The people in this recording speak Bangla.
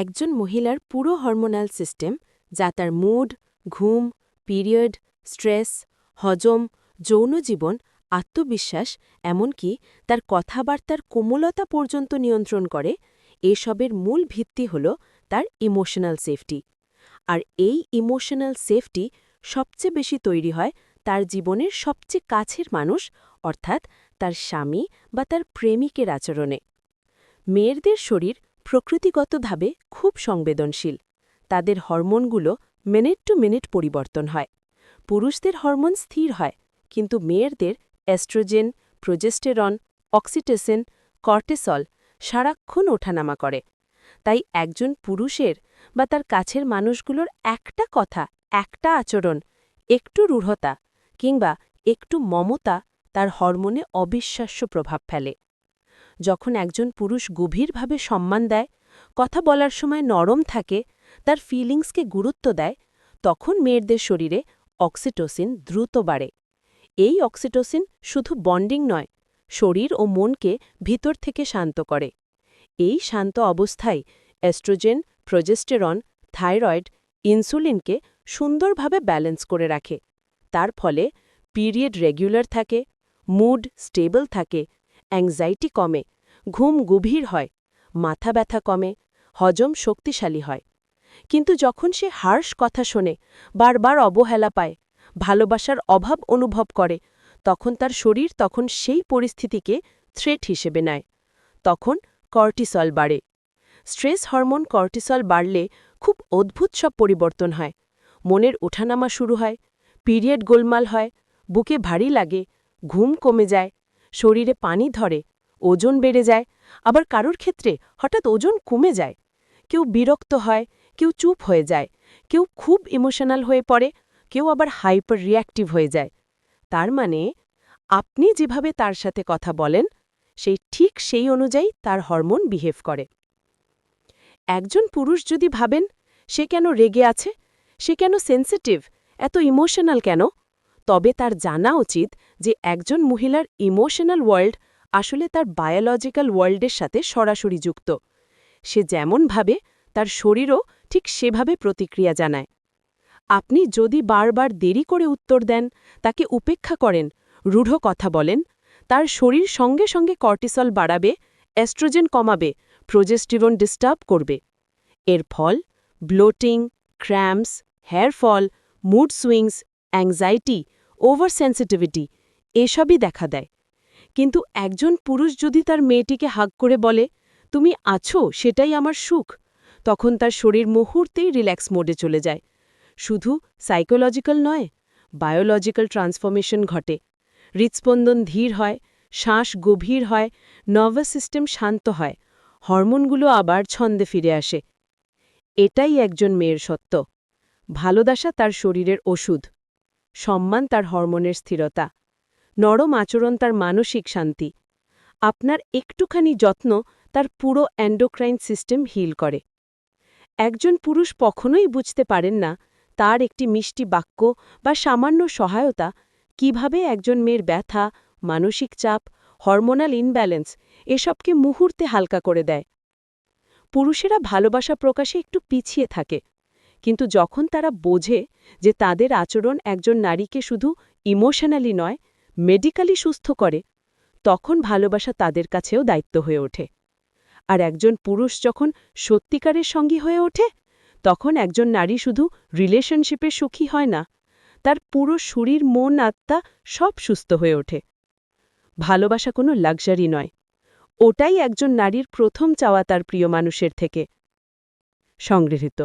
একজন মহিলার পুরো হরমোনাল সিস্টেম, যা তার মুড, ঘুম, পিরিয়ড, স্ট্রেস, হজম, যৌন জীবন, আত্মবিশ্বাস, এমনকি তার কথাবার্তার কোমলতা পর্যন্ত নিয়ন্ত্রণ করে, এসবের মূল ভিত্তি হল তার ইমোশনাল সেফটি আর এই ইমোশনাল সেফটি সবচেয়ে বেশি তৈরি হয় তার জীবনের সবচেয়ে কাছের মানুষ, অর্থাৎ তার স্বামী বা তার প্রেমিকের আচরণে। মেয়েদের শরীর প্রকৃতিগতভাবে খুব সংবেদনশীল। তাদের হরমোনগুলো মিনিট টু মিনিট পরিবর্তন হয়। পুরুষদের হরমোন স্থির হয়, কিন্তু মেয়েদের অ্যাস্ট্রোজেন প্রোজেস্টেরন, অক্সিটোসিন, কর্টেসল সারাক্ষণ ওঠানামা করে। তাই একজন পুরুষের বা তার কাছের মানুষগুলোর একটা কথা, একটা আচরণ, একটু রূঢ়তা কিংবা একটু মমতা তার হরমোনে অবিশ্বাস্য প্রভাব ফেলে। যখন একজন পুরুষ গভীরভাবে সম্মান দেয়, কথা বলার সময় নরম থাকে, তার ফিলিংসকে গুরুত্ব দেয়, তখন মেয়েদের শরীরে অক্সিটোসিন দ্রুত বাড়ে। এই অক্সিটোসিন শুধু বন্ডিং নয়, শরীর ও মনকে ভিতর থেকে শান্ত করে। এই শান্ত অবস্থায় অ্যাস্ট্রোজেন প্রজেস্টেরন থাইরয়েড ইনসুলিনকে সুন্দরভাবে ব্যালেন্স করে রাখে। তার ফলে পিরিয়ড রেগুলার থাকে মুড স্টেবল থাকে অ্যাংজাইটি কমে, ঘুম গভীর হয়, মাথা ব্যথা কমে, হজম শক্তিশালী হয়। কিন্তু যখন সে হার্শ কথা শোনে, বারবার অবহেলা পায়, ভালোবাসার অভাব অনুভব করে, তখন তার শরীর তখন সেই পরিস্থিতিকে থ্রেট হিসেবে নেয়। তখন কর্টিসল বাড়ে। স্ট্রেস হরমোন কর্টিসল বাড়লে খুব অদ্ভুত সব পরিবর্তন হয়। মনের ওঠানামা শুরু হয়, পিরিয়ড গোলমাল হয়, বুকে ভারী লাগে, ঘুম কমে যায় শরীরে পানি ধরে, ওজন বেড়ে যায়। আবার কারোর ক্ষেত্রে হঠাৎ ওজন কমে যায়। কেউ বিরক্ত হয়, কেউ চুপ হয়ে যায়, কেউ খুব ইমোশনাল হয়ে পড়ে, কেউ আবার হাইপার রিয়াক্টিভ হয়ে যায়। তার মানে আপনি যেভাবে তার সাথে কথা বলেন সেই ঠিক সেই অনুযায়ী তার হরমোন বিহেভ করে। একজন পুরুষ যদি ভাবেন, সে কেন রেগে আছে? সে কেন সেন্সিটিভ? এত ইমোশনাল কেন? তবে তার জানা উচিত যে একজন মহিলার ইমোশনাল ওয়ার্ল্ড আসলে তার বায়োলজিক্যাল ওয়ার্ল্ডের সাথে সরাসরি যুক্ত। সে যেমন ভাবে, তার শরীরও ঠিক সেভাবে প্রতিক্রিয়া জানায়। আপনি যদি বারবার দেরি করে উত্তর দেন, তাকে উপেক্ষা করেন, রূঢ় কথা বলেন, তার শরীর সঙ্গে সঙ্গে কর্টিসল বাড়াবে অ্যাস্ট্রোজেন কমাবে, প্রোজেস্টিরন ডিস্টার্ব করবে। এর ফল, bloating, cramps, hair fall, mood swings, anxiety over sensitivity এসবই দেখা দেয়। কিন্তু একজন পুরুষ যদি তার মেয়েটিকে হাগ করে বলে, তুমি আছো, সেটাই আমার সুখ, তখন তার শরীর মুহূর্তেই রিল্যাক্স মোডে চলে যায়। শুধু সাইকোলজিক্যাল নয়, বায়োলজিক্যাল ট্রান্সফরমেশন ঘটে। হৃৎস্পন্দন ধীর হয়, শ্বাস গভীর হয়, নার্ভাস সিস্টেম শান্ত হয়, হরমোনগুলো আবার ছন্দে ফিরে আসে। এটাই একজন মেয়ের সত্য। ভালোবাসা তার শরীরের ওষুধ। সম্মান তার হরমোনের স্থিরতা, নরম আচরণ তার মানসিক শান্তি, আপনার একটুখানি যত্ন তার পুরো অ্যান্ডোক্রাইন সিস্টেম হিল করে। একজন পুরুষ কখনোই বুঝতে পারেন না তার একটি মিষ্টি বাক্য বা সামান্য সহায়তা কীভাবে একজন মেয়ের ব্যথা, মানসিক চাপ, হরমোনাল ইনব্যালেন্স এসবকে মুহূর্তে হালকা করে দেয়। পুরুষেরা ভালোবাসা প্রকাশে একটু পিছিয়ে থাকে। কিন্তু যখন তারা বোঝে যে তাদের আচরণ একজন নারীকে শুধু ইমোশনালি নয়, মেডিক্যালি সুস্থ করে, তখন ভালোবাসা তাদের কাছেও দায়িত্ব হয়ে ওঠে। আর একজন পুরুষ যখন সত্যিকারের সঙ্গী হয়ে ওঠে, তখন একজন নারী শুধু রিলেশনশিপে সুখী হয় না, তার পুরো শরীর, মন, আত্মা সব সুস্থ হয়ে ওঠে। ভালোবাসা কোনো লাক্সারি নয়, ওটাই একজন নারীর প্রথম চাওয়া তার প্রিয় মানুষের থেকে সংগৃহীত।